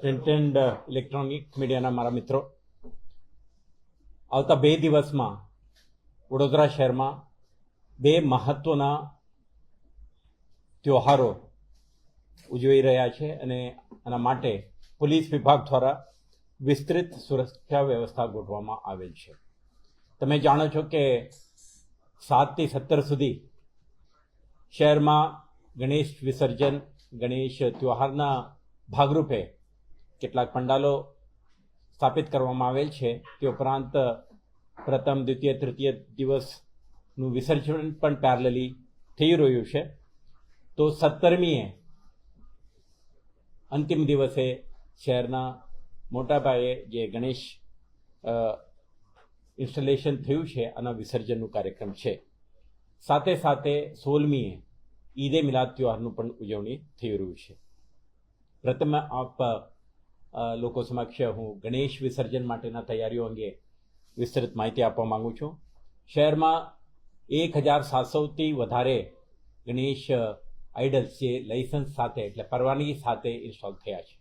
Print electronic મીડિયાના મારા મિત્રો, આવતા બે દિવસમાં વડોદરા શહેરમાં બે મહત્વના ત્યોહારો ઉજવી રહ્યા છે અને આના માટે પોલીસ વિભાગ દ્વારા વિસ્તૃત સુરક્ષા વ્યવસ્થા ગોઠવવામાં આવેલ છે. તમે જાણો છો કે સાતથી સત્તર સુધી શહેરમાં ગણેશ વિસર્જન, ગણેશ ત્યોહારના ભાગરૂપે કેટલાક પંડાલો સ્થાપિત કરવામાં આવેલ છે. તે ઉપરાંત, પ્રથમ, દ્વિતીય, તૃતીય દિવસનું વિસર્જન પણ પેરેલલી થઈ રહ્યું છે. તો સત્તરમીએ અંતિમ દિવસે શહેરના મોટા જે ગણેશ ઇન્સ્ટોલેશન થયું છે, આના વિસર્જનનું કાર્યક્રમ છે. સાથે સાથે સોળમીએ ઈદે મિલાદ ત્યોહારનું પણ ઉજવણી થઈ રહ્યું છે. પ્રથમ આપ લોકો સમક્ષ હું ગણેશ વિસર્જન માટેના તૈયારીઓ અંગે વિસ્તૃત માહિતી આપવા માગું છું. શહેરમાં એક હજાર સાતસોથી વધારે ગણેશ આઇડલ્સ જે લાઇસન્સ સાથે એટલે પરવાનગી સાથે ઇન્સ્ટોલ થયા છે.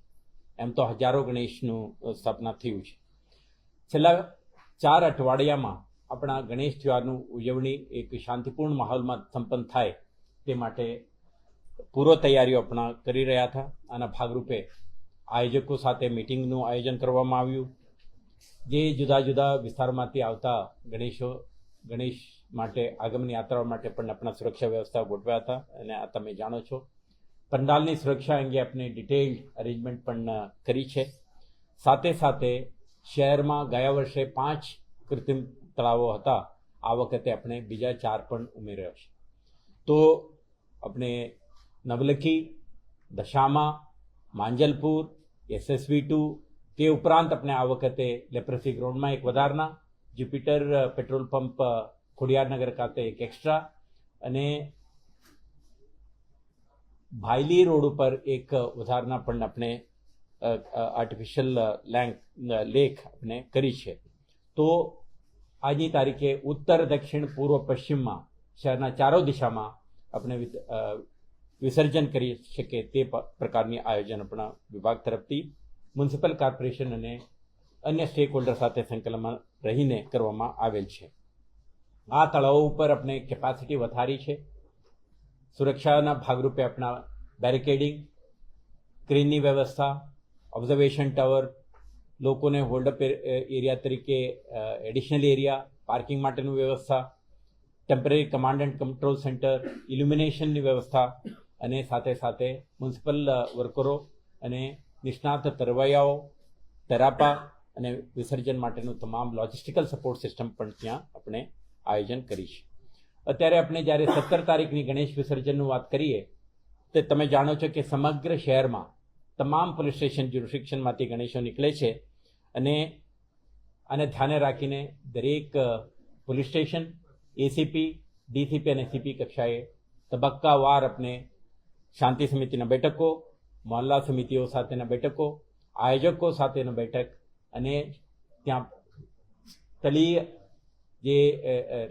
એમ તો હજારો ગણેશનું સ્થાપના થયું છે. છેલ્લા ચાર અઠવાડિયામાં આપણા ગણેશ તહેવારનું ઉજવણી એક શાંતિપૂર્ણ માહોલમાં સંપન્ન થાય તે માટે પૂર્વ તૈયારીઓ આપણા કરી રહ્યા હતા. આના ભાગરૂપે આયોજકો સાથે મિટિંગનું આયોજન કરવામાં આવ્યું. જે જુદા જુદા વિસ્તારમાંથી આવતા ગણેશો, ગણેશ માટે, આગમન યાત્રાઓ માટે પણ આપણા સુરક્ષા વ્યવસ્થા ગોઠવ્યા હતા અને આ તમે જાણો છો. પંડાલની સુરક્ષા અંગે આપણે ડિટેલ્ડ અરેન્જમેન્ટ પણ કરી છે. સાથે સાથે શહેરમાં ગયા વર્ષે પાંચ કૃત્રિમ તળાવો હતા. આ વખતે આપણે બીજા ચાર પણ ઉમેર્યા છે. તો આપણે નવલખી, દશામા, માંજલપુર એસએસવી ટુ તે ઉપરાંત આપણે આ વખતે લેપ્રસી ગ્રાઉન્ડમાં એક વધારના જ્યુપિટર પેટ્રોલ પંપ ખોડિયારનગર ખાતે એક એક્સ્ટ્રા અને ભાયલી રોડ ઉપર એક વધારના પણ આપણે આર્ટિફિશિયલ લેન્ક લેખ આપણે કરી છે. તો આજની તારીખે ઉત્તર, દક્ષિણ, પૂર્વ, પશ્ચિમમાં, શહેરના ચારો દિશામાં આપણે વિસર્જન કરી શકે તે પ્રકારની આયોજન આપણા વિભાગ તરફથી, મ્યુનિસિપલ કોર્પોરેશન અને અન્ય સ્ટેક હોલ્ડર સાથે સંકલનમાં રહીને કરવામાં આવેલ છે. આ તળાવો ઉપર આપણે કેપેસિટી વધારી છે. સુરક્ષાના ભાગરૂપે આપણા બેરિકેડિંગ ક્રેનની વ્યવસ્થા ઓબ્ઝર્વેશન ટાવર લોકોને હોલ્ડઅપ એરિયા તરીકે એડિશનલ એરિયા પાર્કિંગ માટેની વ્યવસ્થા temporary command and control centre ઇલ્યુમિનેશનની વ્યવસ્થા અને સાથે સાથે મ્યુનિસિપલ વર્કરો અને નિષ્ણાત તરવૈયાઓ, તેરાપા અને વિસર્જન માટેનું તમામ લોજિસ્ટિકલ સપોર્ટ સિસ્ટમ પણ ત્યાં આપણે આયોજન કરી છે અત્યારે આપણે જ્યારે સત્તર તારીખની ગણેશ વિસર્જનનું વાત કરીએ, તો તમે જાણો છો કે સમગ્ર શહેરમાં તમામ પોલીસ સ્ટેશન જ્યુરિસ્ડિક્શનમાંથી ગણેશો નીકળે છે અને આને ધ્યાને રાખીને દરેક પોલીસ સ્ટેશન એસીપી ડીસીપી અને સીપી કક્ષાએ તબક્કાવાર આપણે શાંતિ સમિતિના બેઠકો મહોલ્લા સમિતિઓ સાથેના બેઠકો આયોજકો સાથેના બેઠક અને ત્યાં સ્થળીય જે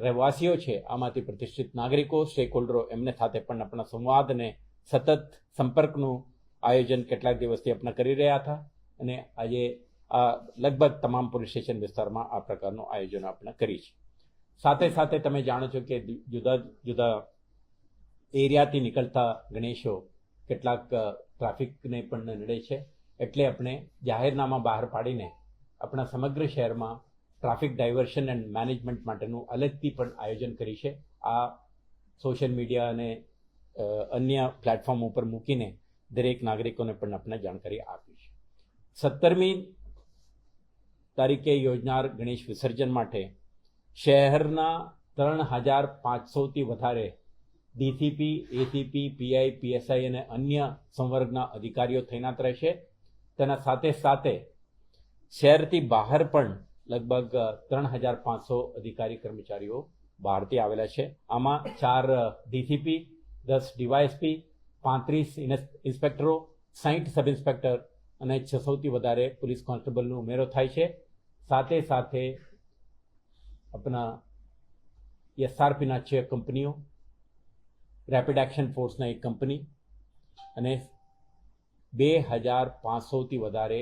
રહેવાસીઓ છે આમાંથી પ્રતિષ્ઠિત નાગરિકો સ્ટેક હોલ્ડરો એમને સાથે પણ આપણા સંવાદને સતત સંપર્કનું આયોજન કેટલાક દિવસથી આપણે કરી રહ્યા હતા અને આજે આ લગભગ તમામ પોલીસ સ્ટેશન વિસ્તારમાં આ પ્રકારનું આયોજન આપણે કરી છે સાથે સાથે તમે જાણો છો કે જુદા જુદા એરિયાથી નીકળતા ગણેશો કેટલાક ટ્રાફિકને પણ નડે છે. એટલે આપણે જાહેરનામા બહાર પાડીને આપણા સમગ્ર શહેરમાં ટ્રાફિક ડાયવર્શન એન્ડ મેનેજમેન્ટ માટેનું અલગથી પણ આયોજન કરી છે. આ સોશિયલ મીડિયા અને અન્ય પ્લેટફોર્મ ઉપર મૂકીને દરેક નાગરિકોને પણ આપણે જાણકારી આપી છે. સત્તરમી તારીખે યોજનાર ગણેશ વિસર્જન માટે શહેરના ત્રણ હજાર પાંચસોથી વધારે ડીસીપી, એસીપી, પીઆઈ, પીએસઆઈ અને અન્ય સંવર્ગના અધિકારીઓ તૈનાત રહેશે. તેના સાથે સાથે શહેરથી બહાર પણ લગભગ ત્રણ હજાર પાંચસો અધિકારી કર્મચારીઓ બહારથી આવેલા છે. આમાં ચાર ડીસીપી, દસ ડીવાયએસપી, પાંત્રીસ ઇન્સ્પેક્ટરો સાહીઠ સબ ઇન્સ્પેક્ટર અને છસોથી વધારે પોલીસ કોન્સ્ટેબલનો ઉમેરો થાય છે. સાથે સાથે આપણા એસઆરપીના છે કંપનીઓ રેપિડ એક્શન ફોર્સના એક કંપની અને બે હજાર પાંચસોથી વધારે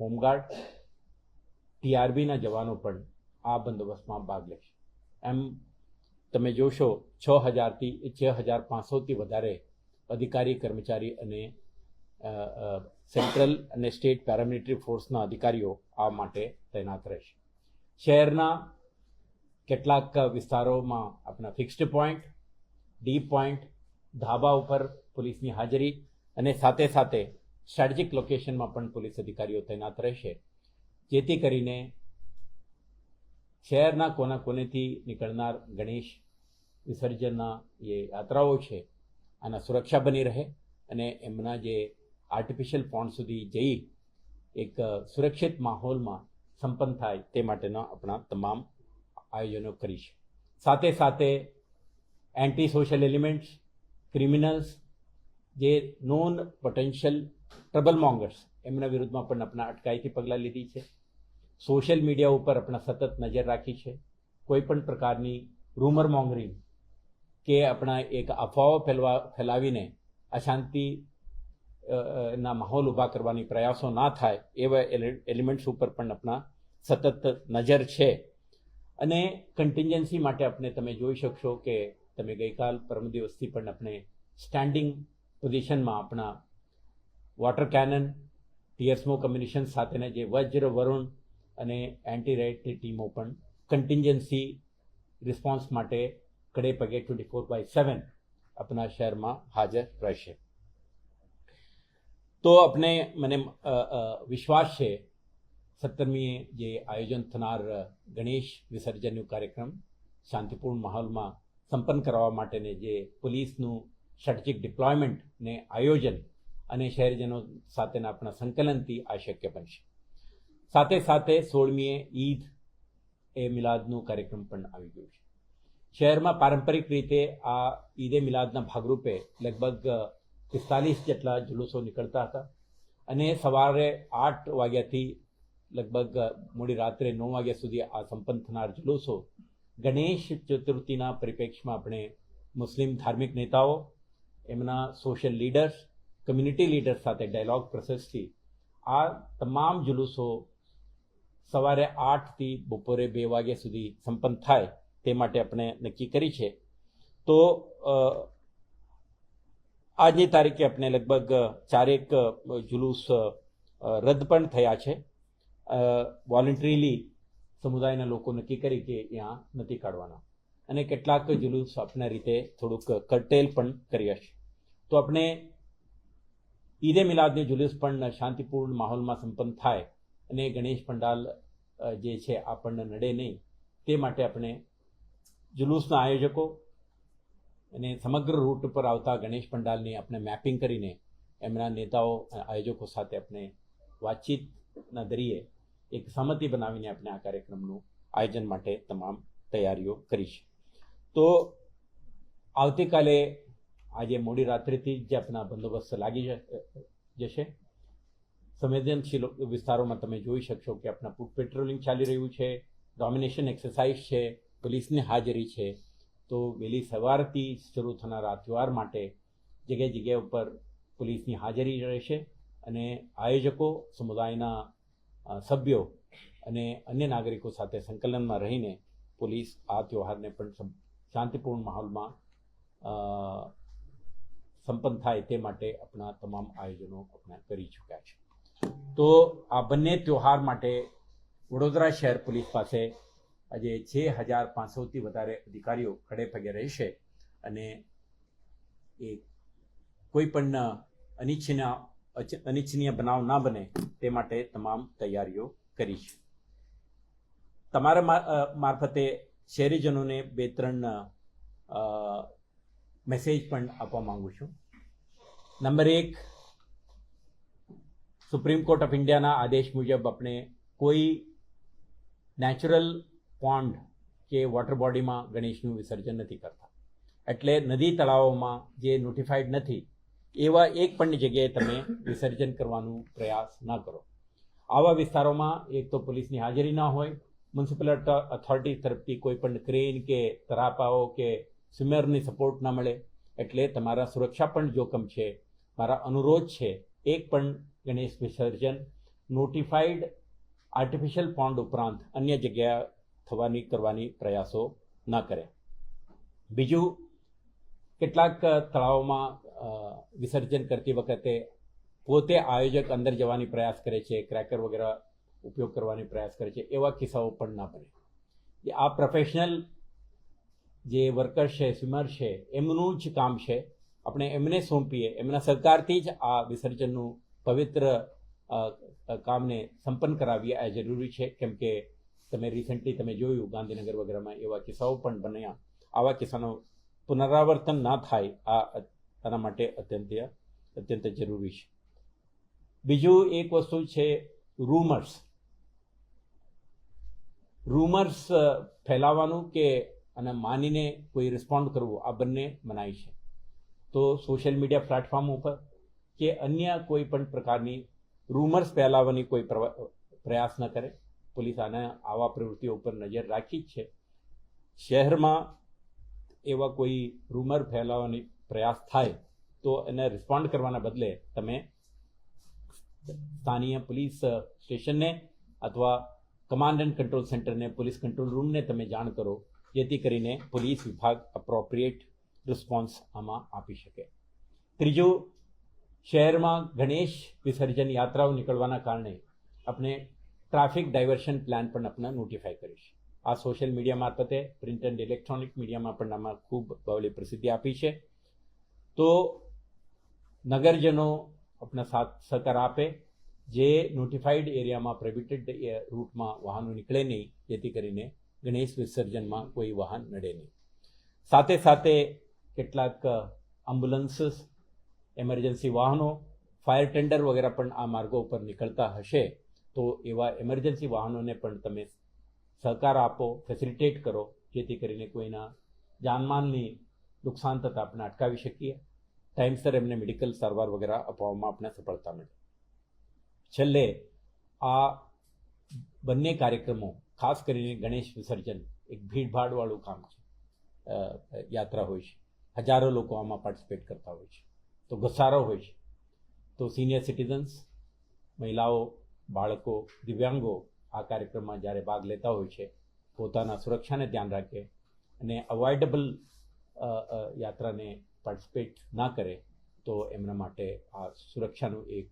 હોમગાર્ડ ટીઆરબીના જવાનો પણ આ બંદોબસ્તમાં ભાગ લેશે એમ તમે જોશો, છ હજારથી છ હજાર પાંચસોથી વધારે અધિકારી, કર્મચારી અને સેન્ટ્રલ અને સ્ટેટ પેરામિલિટરી ફોર્સના અધિકારીઓ આ માટે તૈનાત રહેશે શહેરના કેટલાક વિસ્તારોમાં આપણા ફિક્સ્ડ પોઈન્ટ ડી પોઈન્ટ ધાબા ઉપર પોલીસની હાજરી અને સાથે સાથે સ્ટ્રેટેજિક લોકેશનમાં પણ પોલીસ અધિકારીઓ તૈનાત રહેશે. જેથી કરીને શહેરના કોના કોનેથી નીકળનાર ગણેશ વિસર્જનના જે યાત્રાઓ છે, આના સુરક્ષા બની રહે અને એમના જે આર્ટિફિશિયલ પોન્ડ સુધી જઈ એક સુરક્ષિત માહોલમાં સંપન્ન થાય તે માટેના આપણા તમામ આયોજનો કરીશ સાથે સાથે એન્ટી સોશિયલ એલિમેન્ટ્સ ક્રિમિનલ્સ જે નોન પોટેન્શિયલ ટ્રબલ મોંગર્સ એમના વિરુદ્ધમાં પણ આપણા અટકાયતી પગલાં લીધી છે. સોશિયલ મીડિયા ઉપર આપણા સતત નજર રાખી છે. કોઈપણ પ્રકારની રૂમર મોંગરિંગ કે આપણા એક અફવાઓ ફેલવા, ફેલાવીને અશાંતિ ના માહોલ ઊભા કરવાની પ્રયાસો ના થાય, એવા એલિમેન્ટ્સ ઉપર પણ આપણા સતત નજર છે. અને કન્ટિન્જન્સી માટે આપણે તમે જોઈ શકશો કે તમે ગઈકાલ પરમ દિવસથી પણ આપણે સ્ટેન્ડિંગ પોઝિશનમાં આપણા વોટર કેનન ટીયર કમ્યુનિશન સાથેના જે વજ્ર, વરુણ અને એન્ટી રાઇટની ટીમો પણ કન્ટિન્જન્સી રિસ્પોન્સ માટે કડે પગે ટ્વેન્ટી ફોર બાય સેવન આપણા શહેરમાં હાજર રહેશે. તો આપણે મને વિશ્વાસ છે સત્તરમીએ જે આયોજન થનાર ગણેશ વિસર્જનનું કાર્યક્રમ શાંતિપૂર્ણ માહોલમાં સંપન્ન કરવા માટેને જે પોલીસનું સ્ટ્રેટેજિક ડિપ્લોયમેન્ટ ને આયોજન અને શહેરજનો સાથેના આપણા સંકલનથી આ શક્ય બનશે સાથે સાથે સોળમીએ ઈદ એ મિલાદનું કાર્યક્રમ પણ આવી ગયું છે. શહેરમાં પારંપરિક રીતે આ ઈદે મિલાદના ભાગરૂપે લગભગ પિસ્તાલીસ જેટલા જુલુસો નીકળતા હતા અને સવારે આઠ વાગ્યાથી લગભગ મોડી રાત્રે નવ વાગ્યા સુધી આ સંપન્ન થનાર જુલુસો ગણેશ ચતુર્થીના પરિપ્રેક્ષમાં આપણે મુસ્લિમ ધાર્મિક નેતાઓ, એમના સોશિયલ લીડર્સ કમ્યુનિટી લીડર્સ સાથે ડાયલોગ પ્રોસેસથી આ તમામ જુલુસો સવારે આઠથી બપોરે બે વાગ્યા સુધી સંપન્ન થાય તે માટે આપણે નક્કી કરી છે. તો આજની તારીખે આપણે લગભગ ચારેક જુલુસ રદ પણ થયા છે. વોલન્ટરીલી સમુદાયના લોકો નક્કી કરી કે ત્યાં નથી કાઢવાના. અને કેટલાક જુલુસ આપણા રીતે થોડુંક કરટેલ પણ કર્યા છે. તો આપણે ઈદે મિલાદની જુલુસ પણ શાંતિપૂર્ણ માહોલમાં સંપન્ન થાય અને ગણેશ પંડાલ જે છે આપણને નડે નહીં, તે માટે આપણે જુલુસના આયોજકો અને સમગ્ર રૂટ પર આવતા ગણેશ પંડાલની આપણે મેપિંગ કરીને એમના નેતાઓ આયોજકો સાથે આપણે વાતચીતના દરિયે એક સહમતિ બનાવીને આપણે આ કાર્યક્રમનું આયોજન માટે તમામ તૈયારીઓ કરી છે તો આવતીકાલે આજે મોડી રાત્રિથી જ આપણા બંદોબસ્ત લાગી જશે. સંવેદનશીલ વિસ્તારોમાં તમે જોઈ શકશો કે આપણા ફૂટ પેટ્રોલિંગ ચાલી રહ્યું છે, ડોમિનેશન એક્સરસાઇઝ છે, પોલીસની હાજરી છે. તો વહેલી સવારથી શરૂ થનારા તહેવાર માટે જગ્યાએ જગ્યા ઉપર પોલીસની હાજરી રહેશે અને આયોજકો સમુદાયના સભ્યો અને અન્ય નાગરિકો સાથે સંકલનમાં રહીને પોલીસ આ તહેવારને પણ શાંતિપૂર્ણ માહોલમાં સંપન્ન થાય તે માટે આપણા તમામ આયોજનો આપણે કરી ચૂક્યા છે. તો આ બંને તહેવાર માટે વડોદરા શહેર પોલીસ પાસે આજે છે હજાર પાંચસોથી વધારે અધિકારીઓ ખડે પગે રહેશે અને એ કોઈ પણ અનિચ્છનીય અચ- અનિચ્છનીય બનાવ ના બને તે માટે તમામ તૈયારીઓ કરી છે તમારા મારફતે શહેરીજનોને બે ત્રણ મેસેજ પણ આપવા માંગુ છું. નંબર એક સુપ્રીમ કોર્ટ ઓફ ઇન્ડિયાના આદેશ મુજબ આપણે કોઈ નેચરલ પોન્ડ કે વોટર બોડીમાં ગણેશનું વિસર્જન નથી કરતા. એટલે નદી તળાવોમાં જે નોટિફાઈડ નથી એવા એક પણ જગ્યાએ તમે વિસર્જન કરવાનો પ્રયાસ ન કરો. આવા વિસ્તારોમાં એક તો પોલીસની હાજરી ના હોય, મ્યુનિસિપલ અથોરિટી તરફથી કોઈ પણ ક્રેન કે તરાપાઓ કે સ્વિમરની સપોર્ટ ના મળે, એટલે તમારા સુરક્ષા પણ જોખમ છે, મારા અનુરોધ છે, એક પણ ગણેશ વિસર્જન નોટિફાઈડ આર્ટિફિશિયલ પોન્ડ ઉપરાંત અન્ય જગ્યા થવાની, કરવાની પ્રયાસો ન કરે. બીજું, કેટલાક તળાવોમાં વિસર્જન કરતી વખતે પોતે આયોજક અંદર જવાની પ્રયાસ કરે છે ક્રેકર વગેરે ઉપયોગ કરવાની પ્રયાસ કરે છે, એવા કિસ્સાઓ પણ ના બને. આ પ્રોફેશનલ જે વર્કર છે સ્વિમર છે, એમનું જ કામ છે. આપણે એમને સોંપીએ, એમના સરકારથી જ આ વિસર્જનનું પવિત્ર કામને સંપન્ન કરાવીએ. આ જરૂરી છે, કેમ કે તમે રિસન્ટલી તમે જોયું ગાંધીનગર વગેરેમાં એવા કિસ્સાઓ પણ બન્યા. આવા કિસ્સાનો પુનરાવર્તન ના થાય, આ આના માટે અત્યંત અત્યંત જરૂરી છે. બીજું એક વસ્તુ છે રૂમર્સ રૂમર્સ ફેલાવવાનું કે અને માનીને કોઈ રિસ્પોન્ડ કરવું, આ બંને મનાય છે. તો સોશિયલ મીડિયા પ્લેટફોર્મ ઉપર કે અન્ય કોઈ પણ પ્રકારની રૂમર્સ ફેલાવવાની કોઈ પ્રયાસ ન કરે. પોલીસ આના આવા પ્રવૃત્તિઓ ઉપર નજર રાખી જ છે. શહેરમાં એવા કોઈ રૂમર ફેલાવવાની પ્રયાસ થાય, તો એને રિસ્પોન્ડ કરવાના બદલે તમે સ્થાનીય પોલીસ સ્ટેશનને અથવા કમાન્ડ એન્ડ કંટ્રોલ સેન્ટરને પોલીસ કંટ્રોલ રૂમને તમે જાણ કરો, જેથી કરીને પોલીસ વિભાગ અપ્રોપ્રિએટ રિસ્પોન્સ આમાં આપી શકે. ત્રીજું, શહેરમાં ગણેશ વિસર્જન યાત્રાઓ નીકળવાના કારણે આપણે ટ્રાફિક ડાયવર્શન પ્લાન પણ આપણે નોટિફાઈ કરીશ. આ સોશિયલ મીડિયા મારફતે પ્રિન્ટ એન્ડ ઇલેક્ટ્રોનિક મીડિયામાં પણ આમાં ખૂબ બહુલી પ્રસિદ્ધિ આપી છે. તો નગરજનો આપણા સાથ સહકાર આપે, જે નોટિફાઈડ એરિયામાં પ્રોહિબિટેડ રૂટમાં વાહનો નીકળે નહીં, જેથી કરીને ગણેશ વિસર્જનમાં કોઈ વાહન નડે નહીં. સાથે સાથે કેટલાક એમ્બ્યુલન્સીસ એમરજન્સી વાહનો ફાયર ટેન્ડર વગેરે પણ આ માર્ગો ઉપર નીકળતા હશે, તો એવા એમરજન્સી વાહનોને પણ તમે સહકાર આપો ફેસિલિટેટ કરો, જેથી કરીને કોઈના જાનમાલની નુકસાન થતાં આપણે અટકાવી શકીએ. ટાઈમસર એમને મેડિકલ સારવાર વગેરે અપાવવામાં આપણે સફળતા મળે. છેલ્લે આ બંને કાર્યક્રમો, ખાસ કરીને ગણેશ વિસર્જન, એક ભીડભાડવાળું કામ છે. યાત્રા હોય છે. હજારો લોકો આમાં પાર્ટિસિપેટ કરતા હોય છે. તો ઘસારો હોય છે. તો સિનિયર સિટીઝન્સ મહિલાઓ, બાળકો, દિવ્યાંગો આ કાર્યક્રમમાં જ્યારે ભાગ લેતા હોય છે, પોતાના સુરક્ષાને ધ્યાન રાખે અને અવોઇડેબલ યાત્રાને પાર્ટિસિપેટ ના કરે, તો એમના માટે આ સુરક્ષાનું એક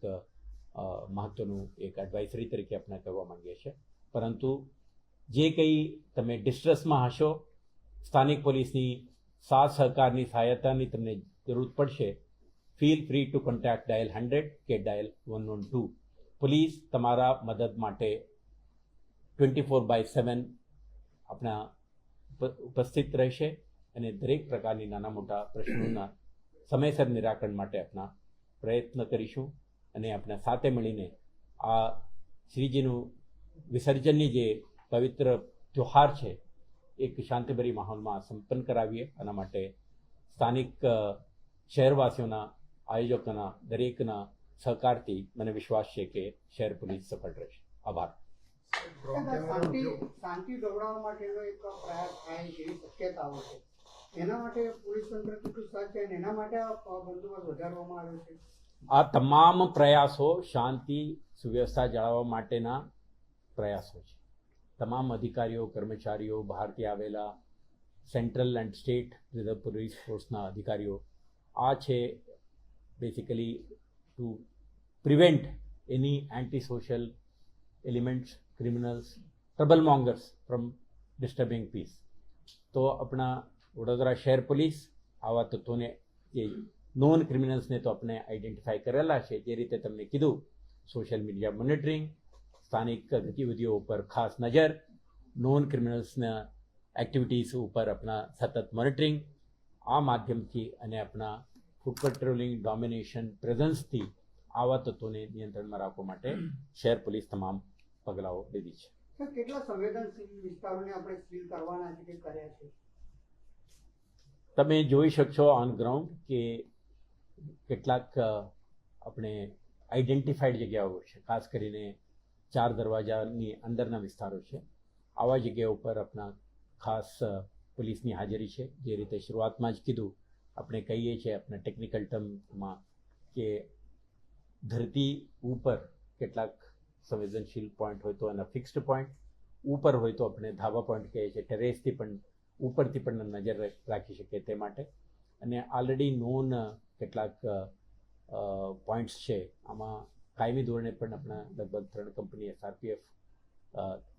મહત્ત્વનું એક એડવાઇઝરી તરીકે આપણે કહેવા માંગીએ છીએ. પરંતુ જે કંઈ તમે ડિસ્ટ્રેસમાં હશો, સ્થાનિક પોલીસની સાથ સહકારની, સહાયતાની તમને જરૂર પડશે feel free to contact dial hundred કે dial one one two police તમારા મદદ માટે ટ્વેન્ટી ફોર બાય સેવન આપણા ઉપસ્થિત રહેશે. અને દરેક પ્રકારની નાના મોટા પ્રશ્નોના સમયસર નિરાકરણ માટે આપણા પ્રયત્ન કરીશું અને આપણે સાથે મળીને આ શ્રીજીનું વિસર્જનની જે પવિત્ર ત્યોહાર છે, એક શાંતિભરી માહોલમાં સંપન્ન કરાવીએ. આના માટે સ્થાનિક શહેરવાસીઓના, આયોજકોના, દરેકના સહકારથી મને વિશ્વાસ છે કે શહેર પોલીસ સફળ રહેશે. આભાર. શાંતિ શાંતિ માટેનો એક પ્રયાસ થાય એવી શક્યતાઓ છે. આ આ તમામ પ્રયાસો શાંતિ, સુવ્યવસ્થા જાળવવા માટેના પ્રયાસો છે. તમામ અધિકારીઓ, કર્મચારીઓ બહારથી આવેલા, central and state reserve police ફોર્સના અધિકારીઓ, આ છે basically to prevent any anti social elements criminals trouble mongers from disturbing peace તો આપણા વડોદરા શહેર પોલીસ આવા તત્વોને જે નોન ક્રિમિનલ્સને તો આપણે આઈડેન્ટિફાઈ કરેલા છે, જે રીતે તમને કીધું સોશિયલ મીડિયા મોનિટરિંગ સ્થાનિક ગતિવિધિઓ ઉપર ખાસ નજર નોન ક્રિમિનલ્સના એક્ટિવિટીઝ ઉપર આપણા સતત મોનિટરિંગ આ માધ્યમથી અને આપણા ફૂડ પેટ્રોલિંગ ડોમિનેશન પ્રેઝન્સથી આવા તત્વોને નિયંત્રણમાં રાખવા માટે શહેર પોલીસ તમામ પગલાઓ લીધી છે. કેટલા સંવેદનશીલ વિસ્તારોને આપણે સીલ કરવાના છે કે કર્યા છે? તમે જોઈ શકશો ઓન ગ્રાઉન્ડ કે કેટલાક આપણે આઈડેન્ટિફાઈડ જગ્યાઓ છે. ખાસ કરીને ચાર દરવાજાની અંદરના વિસ્તારો છે. આવા જગ્યા ઉપર આપણા ખાસ પોલીસની હાજરી છે. જે રીતે શરૂઆતમાં જ કીધું, આપણે કહીએ છીએ આપણા ટેકનિકલ ટર્મમાં કે ધરતી ઉપર કેટલાક સંવેદનશીલ પોઈન્ટ હોય તો અને ફિક્સ્ડ પોઈન્ટ ઉપર હોય તો આપણે ધાબા પોઈન્ટ કહીએ છીએ. ટેરેસથી પણ ઉપરથી પણ નજર રાખી શકીએ તે માટે. અને ઓલરેડી નોન કેટલાક પોઈન્ટ્સ છે. આમાં કાયમી ધોરણે પણ આપણા લગભગ ત્રણ કંપની એસઆરપીએફ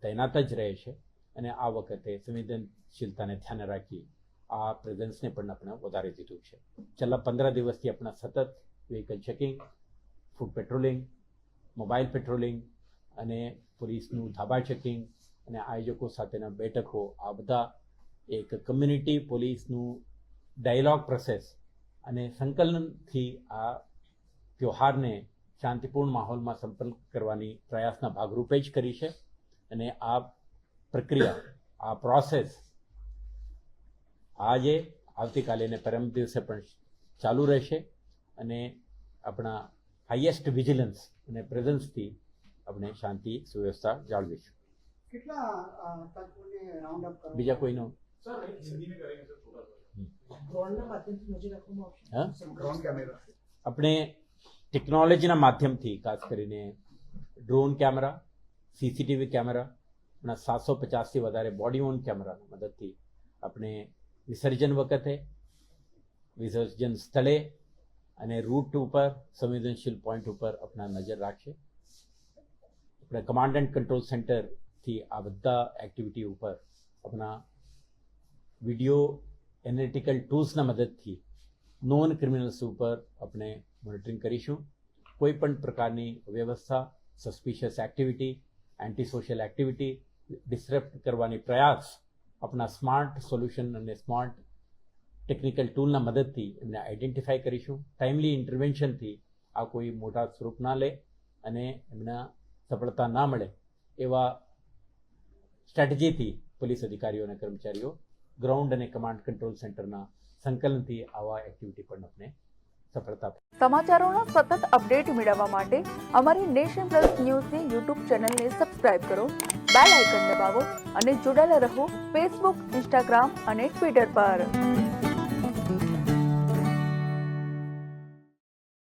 તૈનાત જ રહે છે. અને આ વખતે સંવેદનશીલતાને ધ્યાને રાખી આ પ્રેઝન્સને પણ આપણે વધારી દીધું છે. છેલ્લા પંદર દિવસથી આપણા સતત vehicle checking foot patrolling mobile patrolling અને પોલીસનું ધાબા ચેકિંગ અને આયોજકો સાથેના બેઠકો, આ બધા એક કમ્યુનિટી પોલીસનું ડાયલોગ પ્રોસેસ અને સંકલનથી આ ત્યોહારને શાંતિપૂર્ણ માહોલમાં સંપન્ન કરવાની પ્રયાસના ભાગરૂપે જ કરી છે અને આ પ્રક્રિયા આ પ્રોસેસ આજે આવતીકાલે અને પરમ દિવસે પણ ચાલુ રહેશે અને આપણા હાઈએસ્ટ વિજિલન્સ અને પ્રેઝન્સથી આપણે શાંતિ સુવ્યવસ્થા જાળવીશું. કેટલા બીજા કોઈનો? ડ્રોનના માધ્યમથી નજર રાખવામાં આવશે હા આપણે ટેકનોલોજીના માધ્યમથી ખાસ કરીને ડ્રોન કેમેરા સીસીટીવી કેમેરા આપણા સાતસો પચાસથી વધારે બોડી ઓન કેમેરાની મદદથી આપણે વિસર્જન વખતે વિસર્જન સ્થળે અને રૂટ ઉપર સંવેદનશીલ પોઈન્ટ ઉપર આપણા નજર રાખશે આપણે કમાન્ડ એન્ડ કંટ્રોલ સેન્ટરથી આ બધા એક્ટિવિટી ઉપર આપણા વીડિયો એનાલિટિકલ ટૂલ્સના મદદથી નોન ક્રિમિનલ્સ ઉપર આપણે મોનિટરિંગ કરીશું. કોઈ પણ પ્રકારની વ્યવસ્થા suspicious activity anti social activity disturb કરવાની પ્રયાસ આપણા સ્માર્ટ સોલ્યુશન અને સ્માર્ટ ટેકનિકલ ટૂલના મદદથી એમને આઈડેન્ટિફાઈ કરીશું. ટાઈમલી ઇન્ટરવેન્શનથી આ કોઈ મોટા સ્વરૂપ ના લે અને એમના સફળતા ના મળે એવા સ્ટ્રેટેજીથી પોલીસ અધિકારીઓ અને કર્મચારીઓ ગ્રાઉન્ડ અને કમાન્ડ કંટ્રોલ સેન્ટરના સંકલનથી આવા એક્ટિવિટી પણ આપણે સફળતા સમાચારોનો સતત અપડેટ મેળવવા માટે અમારી નેશન પ્લસ ન્યૂઝની યુટ્યુબ ચેનલને સબસ્ક્રાઇબ કરો બેલ આઇકન દબાવો અને જોડાયેલા રહો ફેસબુક ઇન્સ્ટાગ્રામ અને ટ્વિટર પર.